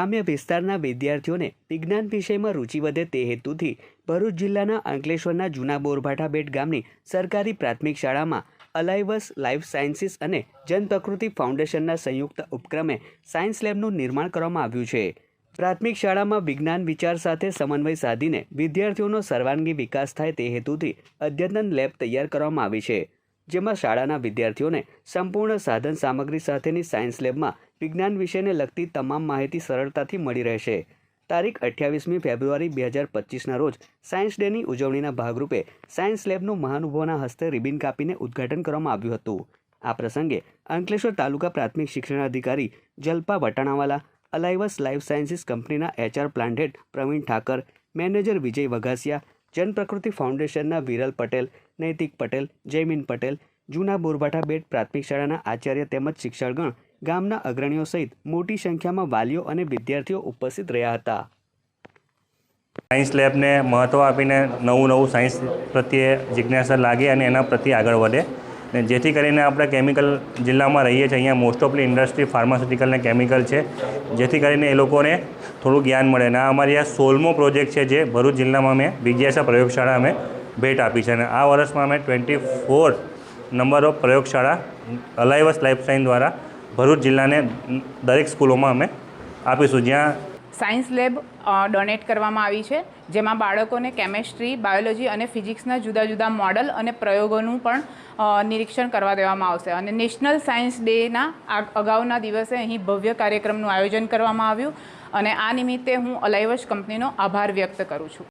ગ્રામ્ય વિસ્તારના વિદ્યાર્થીઓને વિજ્ઞાન વિષયમાં રુચિ વધે તે હેતુથી ભરૂચ જિલ્લાના અંકલેશ્વરના જૂના બોરભાઠા બેટ ગામની સરકારી પ્રાથમિક શાળામાં અલાઇવસ લાઈફ સાયન્સીસ અને જનપ્રકૃતિ ફાઉન્ડેશનના સંયુક્ત ઉપક્રમે સાયન્સ લેબનું નિર્માણ કરવામાં આવ્યું છે. પ્રાથમિક શાળામાં વિજ્ઞાન વિચાર સાથે સમન્વય સાધીને વિદ્યાર્થીઓનો સર્વાંગી વિકાસ થાય તે હેતુથી અદ્યતન લેબ તૈયાર કરવામાં આવી છે. જેમાં શાળાના વિદ્યાર્થીઓને સંપૂર્ણ સાધન સામગ્રી સાથેની સાયન્સ લેબમાં વિજ્ઞાન વિષયને લગતી તમામ માહિતી સરળતાથી મળી રહેશે. તારીખ અઠ્યાવીસમી ફેબ્રુઆરી બે હજાર પચીસના રોજ સાયન્સ ડેની ઉજવણીના ભાગરૂપે સાયન્સ લેબનું મહાનુભાવના હસ્તે રિબિન કાપીને ઉદ્ઘાટન કરવામાં આવ્યું હતું. આ પ્રસંગે અંકલેશ્વર તાલુકા પ્રાથમિક શિક્ષણાધિકારી Jalpa Vatanawala Alivus life sciences કંપનીના HR plant head Pravin Thakar, manager Vijay Vaghasiya Janprakruti ફાઉન્ડેશનના વિરલ પટેલ, નૈતિક પટેલ, જયમીન પટેલ, જૂના બોરભાઠા બેટ પ્રાથમિક શાળાના આચાર્ય તેમજ શિક્ષણગણ, ગામના અગ્રણીઓ સહિત મોટી સંખ્યામાં વાલીઓ અને વિદ્યાર્થીઓ ઉપસ્થિત રહ્યા હતા. સાયન્સ લેબને મહત્ત્વ આપીને નવું નવું સાયન્સ પ્રત્યે જિજ્ઞાસા લાગે અને એના પ્રત્યે આગળ વધે. ને જેથી કરીને આપણે કેમિકલ જિલ્લામાં રહીએ છીએ. અહીંયા મોસ્ટ ઓફલી ઇન્ડસ્ટ્રી ફાર્માસ્યુટિકલ કેમિકલ છે. જેથી કરીને એ લોકોને થોડું જ્ઞાન મળે અને અમારી આ સોળમો પ્રોજેક્ટ છે જે ભરૂચ જિલ્લામાં અમે વિજ્ઞાસા પ્રયોગશાળા અમે ભેટ આપી છે અને આ વર્ષમાં અમે ટ્વેન્ટી ફોર નંબર ઓફ પ્રયોગશાળા અલાઇવસ લાઈફ સાયન્સ દ્વારા ભરૂચ જિલ્લાને દરેક સ્કૂલોમાં અમે આપીશું. જ્યાં સાયન્સ લેબ ડોનેટ કરવામાં આવી છે, જેમાં બાળકોને કેમેસ્ટ્રી, બાયોલોજી અને ફિઝિક્સના જુદા જુદા મોડલ અને પ્રયોગોનું પણ નિરીક્ષણ કરવા દેવામાં આવશે. અને નેશનલ સાયન્સ ડેના અગાઉના દિવસે અહીં ભવ્ય કાર્યક્રમનું આયોજન કરવામાં આવ્યું. અને આ નિમિત્તે હું અલાઇવશ કંપનીનો આભાર વ્યક્ત કરું છું.